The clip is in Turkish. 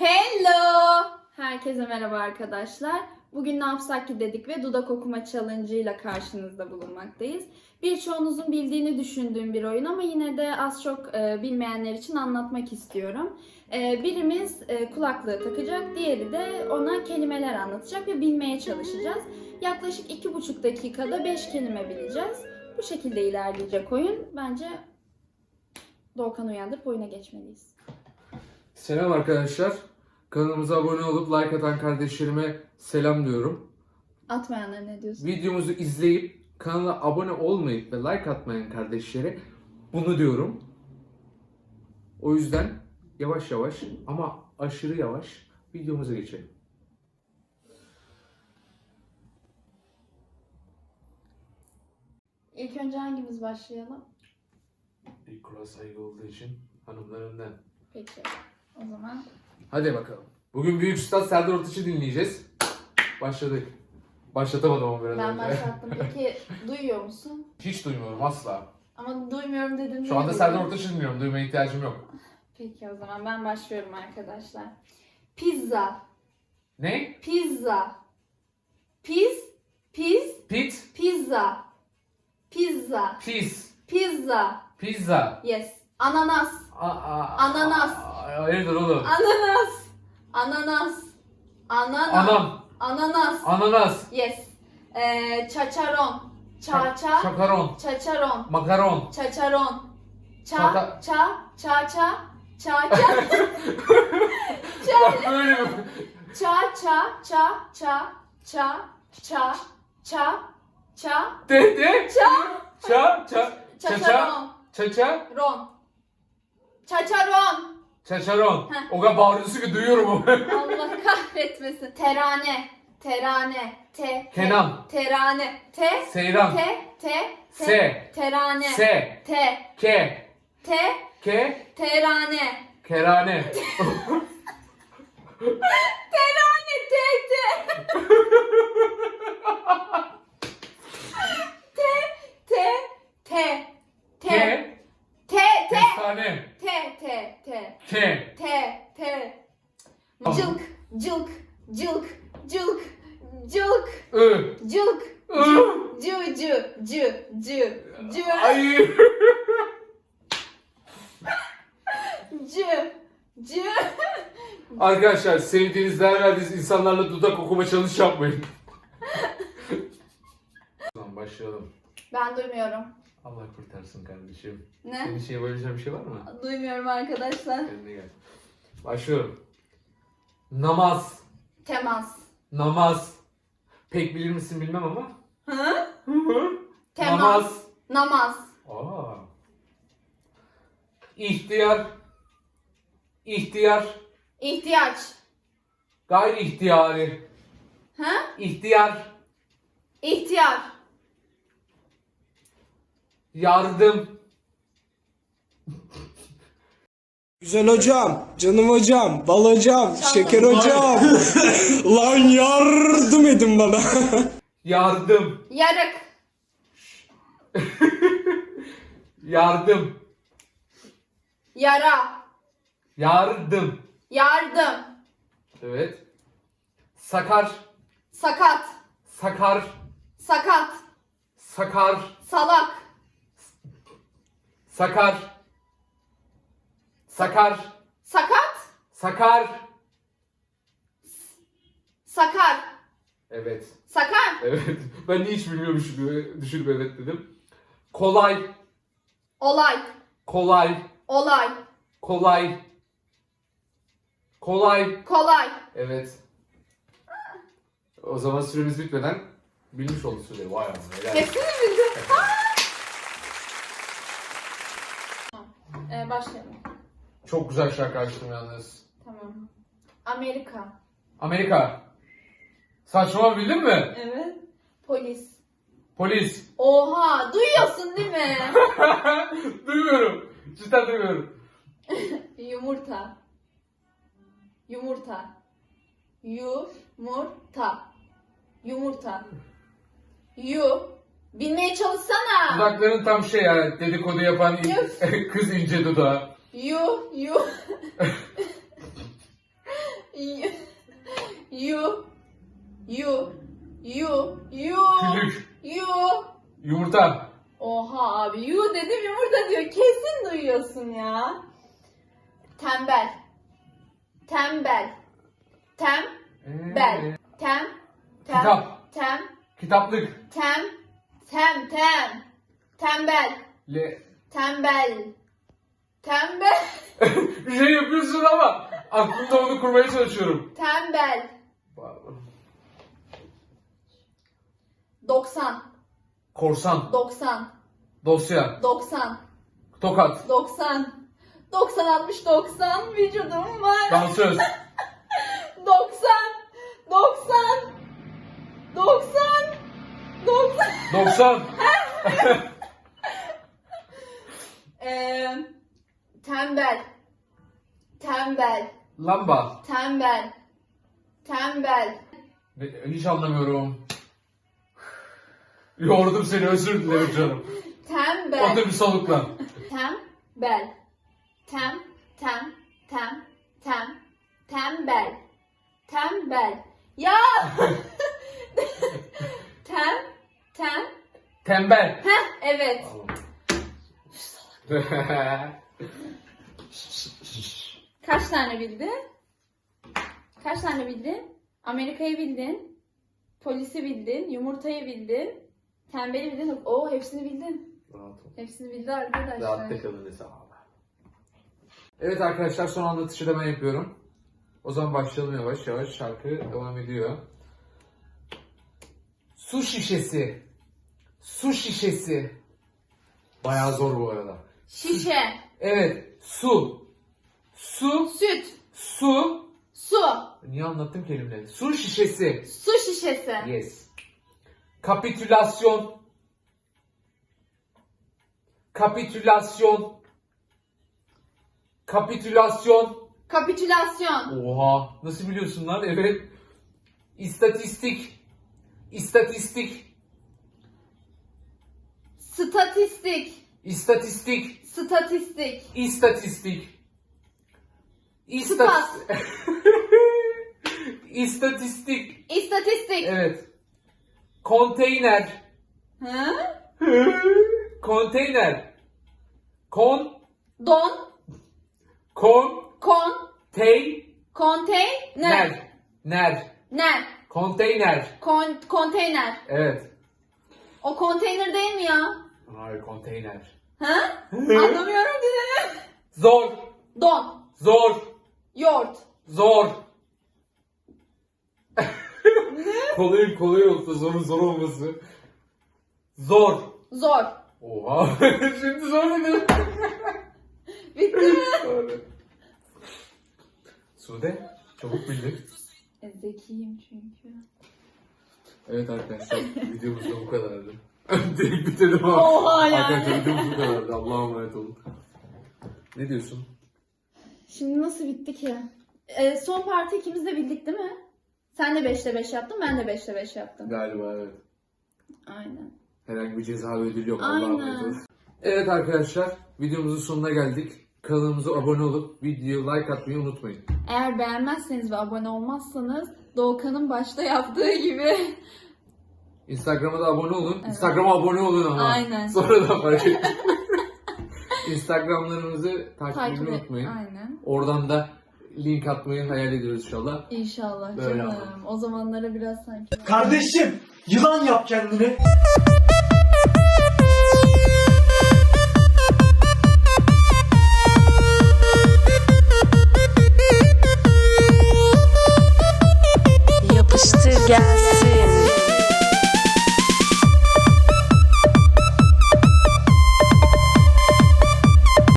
Hello! Herkese merhaba arkadaşlar. Bugün ne yapsak ki dedik ve dudak okuma challenge ile karşınızda bulunmaktayız. Birçoğunuzun bildiğini düşündüğüm bir oyun ama yine de az çok e, bilmeyenler için anlatmak istiyorum. E, birimiz e, kulaklığı takacak, diğeri de ona kelimeler anlatacak ve bilmeye çalışacağız. Yaklaşık iki buçuk dakikada beş kelime bileceğiz. Bu şekilde ilerleyecek oyun. Bence Doğukan uyandırıp oyuna geçmeliyiz. Selam arkadaşlar. Kanalımıza abone olup like atan kardeşlerime selam diyorum. Atmayanlar ne diyorsun? Videomuzu izleyip kanala abone olmayıp ve like atmayan kardeşlere bunu diyorum. O yüzden yavaş yavaş ama aşırı yavaş videomuza geçelim. İlk önce hangimiz başlayalım? İlk kural saygı olduğu için hanımlar önden. Peki. O zaman Hadi bakalım. Bugün Büyük Üstad Serdar Ortaç'ı dinleyeceğiz. Başladık. Başlatamadım ama biraz ben önce. başlattım. Peki duyuyor musun? Hiç duymuyorum asla. Ama duymuyorum dedim. Şu anda Serdar Ortaç'ı dinliyorum. Duymaya ihtiyacım yok. Peki o zaman ben başlıyorum arkadaşlar. Pizza. Ne? Pizza. Piz. Piz. Pit. Pizza. Pizza. Pis. Pizza. Pizza. Yes. Ananas. A- a- Ananas. Hayırdır oğlum? Ananas. Ananas. Ananas. Anam. Ananas. Ananas. Yes. Ee, çaçaron. Ça-ça. Şakaron. Çaçaron. Makaron. Çaçaron. Ça Çata- ça ça ça ça ça ça Böyle mi? ça ça ça ça ça ça ça ça De de. ça Ça. Ça. Çaça. çaçaron Çaça. ron çaçaron Çaçaron. Heh. O kadar bağırıyorsun ki duyuyorum onu. Allah kahretmesin terane terane te Kenan. terane te Seyran. te te te Se. terane Se. te Ke. te Ke. terane Kerane. Terane te te. te te te te Ke. te te Kestane. te te te Ke. te te cılk cılk cılk cılk cılk I. cılk I. cı cı cı cı cı Ay. cı cı Arkadaşlar sevdiğiniz, değer verdiğiniz insanlarla dudak okuma challenge yapmayın. Tamam başlayalım. ben duymuyorum Allah kurtarsın kardeşim. ne Senin şeye böyle bir şey var mı? duymuyorum arkadaşlar Kendine gel. Başlıyorum. Namaz. temas Namaz. Pek bilir misin bilmem ama. hı. temas Namaz. namaz Aa. İhtiyar. İhtiyar. İhtiyaç Gayri ihtiyari. hı İhtiyar. ihtiyar Yardım. Güzel hocam, canım hocam, bal hocam, şeker hocam. Lan yardım edin bana. Yardım. yarık Yardım. yara Yardım. Yardım Evet. Sakar. sakat Sakar. sakat Sakar. salak Sakar. Sakar. sakat Sakar. sakar Evet. sakar Evet. Ben de hiç bilmiyormuş gibi düşünüp evet dedim. Kolay. olay Kolay. olay Kolay. Kolay. kolay Evet. O zaman süremiz bitmeden bilmiş olduk süreyi. Vay anam. helal. hepsini bildin ee, başlayalım Çok güzel şarkı açtım yalnız. tamam Amerika Amerika. Saçma bildin mi? evet polis Polis. oha duyuyorsun değil mi duymuyorum. Cidden duymuyorum. Yumurta. Yumurta. Yumurta. Yumurta. Yu. Bilmeye çalışsana. Dudakların tam şey ya dedikodu yapan in- kız ince dudağı. Yu. Yu. You. You. You. You. Külük. You. Yumurta. Oha abi you dedim yumurta diyor. Kesin duyuyorsun ya. Tembel. Tembel. Tembel. Ee, Tem. Tem. Kitap. Tem. Kitaplık. Tem. Tem. Tem. Tembel. Le. Tembel. Tembel. bir şey yapıyorsun ama aklımda onu kurmaya çalışıyorum. Tembel. 90. Korsan. 90. Dosya. 90. Tokat. 90. 90 60 90 vücudum var. Dansöz. 90. 90. 90. 90. 90. Ee, tembel. Tembel. Lamba. Tembel. Tembel. Ne- Hiç anlamıyorum. Yordum seni özür dilerim canım. Tembel. Otur bir soluklan. Tembel. Tem, tem, tem, tem, tembel. Tembel. Ya! tem, tem. Tembel. Heh, evet. Kaç tane bildin? Kaç tane bildin? Amerika'yı bildin. Polisi bildin. Yumurtayı bildin. Tembeli bildin. Oo hepsini bildin. Rahat ol. Hepsini bildi arkadaşlar. Rahatta kalın hesabı. Evet arkadaşlar son anlatışı da ben yapıyorum. O zaman başlayalım yavaş yavaş. Şarkı devam ediyor. Su şişesi. Su şişesi. Bayağı zor bu arada. Şişe. Evet. Su. Su. Süt. Su. Su. Niye anlattım kelimeleri? Su şişesi. Su şişesi. Yes. Kapitülasyon. Kapitülasyon. Kapitülasyon. Kapitülasyon. Oha. Nasıl biliyorsun lan? Evet. İstatistik. İstatistik. Statistik. İstatistik. Statistik. İstatistik. Spas. İstatistik. İstatistik. Evet. Konteyner. Hı? Konteyner. Kon. Don. Kon. Kon. Tey. Konteyner. Ner. Ner. Ner. Konteyner. Kon, konteyner. Evet. O konteyner değil mi ya? Hayır konteyner. Hı? Anlamıyorum dedi. Zor. Don. Zor. Yoğurt. Zor. kolay kolay olsa zorun zor olması. Zor. Zor. Oha. Şimdi zor dedim. Bitti mi? Doğru. Sude. Çabuk bildin. E, Zekiyim çünkü. Evet arkadaşlar videomuz da bu kadardı. Direkt bitirdim ama. Oha yani. Arkadaşlar videomuz bu kadardı. Allah'a emanet olun. Ne diyorsun? Şimdi nasıl bitti ki? E, son parti ikimiz de bildik değil mi? Sen de 5'te 5 yaptın, ben de 5'te 5 yaptım. Galiba evet. Aynen. Herhangi bir ceza ödül yok. Aynen. Allah'a emanet olun. Evet arkadaşlar videomuzun sonuna geldik. Kanalımıza abone olup videoyu like atmayı unutmayın. Eğer beğenmezseniz ve abone olmazsanız Doğukan'ın başta yaptığı gibi Instagram'a da abone olun. Instagram'a abone olun ama. Aynen. Sonradan fark ettim. Instagramlarımızı takip takip etmeyi et. unutmayın. Aynen. Oradan da link atmayı hayal ediyoruz inşallah. İnşallah Böyle canım. ama. O zamanlara biraz sanki. Kardeşim yılan yap kendini.